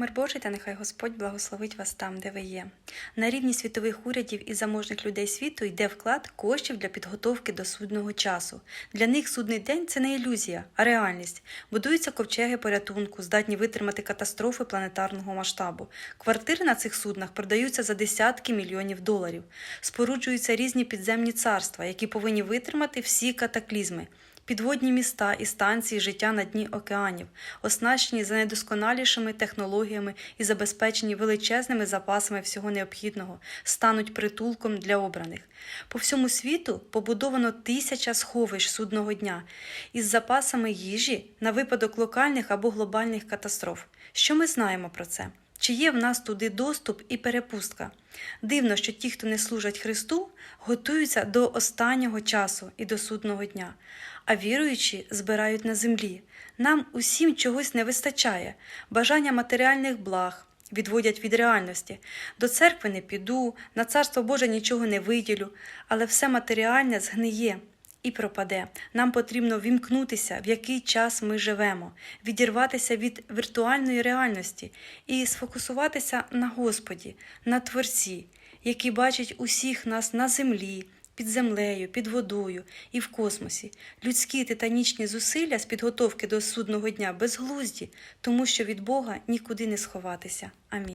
Мир Божий та нехай Господь благословить вас там, де ви є. На рівні світових урядів і заможних людей світу йде вклад коштів для підготовки до судного часу. Для них судний день це не ілюзія, а реальність. Будуються ковчеги порятунку, здатні витримати катастрофи планетарного масштабу. Квартири на цих суднах продаються за десятки мільйонів доларів. Споруджуються різні підземні царства, які повинні витримати всі катаклізми. Підводні міста і станції життя на дні океанів, оснащені за найдосконалішими технологіями і забезпечені величезними запасами всього необхідного, стануть притулком для обраних. По всьому світу побудовано тисяча сховищ судного дня із запасами їжі на випадок локальних або глобальних катастроф. Що ми знаємо про це? Чи є в нас туди доступ і перепустка? Дивно, що ті, хто не служать Христу, готуються до останнього часу і до судного дня, а віруючі збирають на землі. Нам усім чогось не вистачає, бажання матеріальних благ. Відводять від реальності. До церкви не піду, на царство Боже нічого не виділю, але все матеріальне згниє і пропаде. Нам потрібно вімкнутися, в який час ми живемо, відірватися від віртуальної реальності і сфокусуватися на Господі, на Творці, який бачить усіх нас на землі. Під землею, під водою і в космосі людські титанічні зусилля з підготовки до судного дня безглузді, тому що від Бога нікуди не сховатися. Амінь.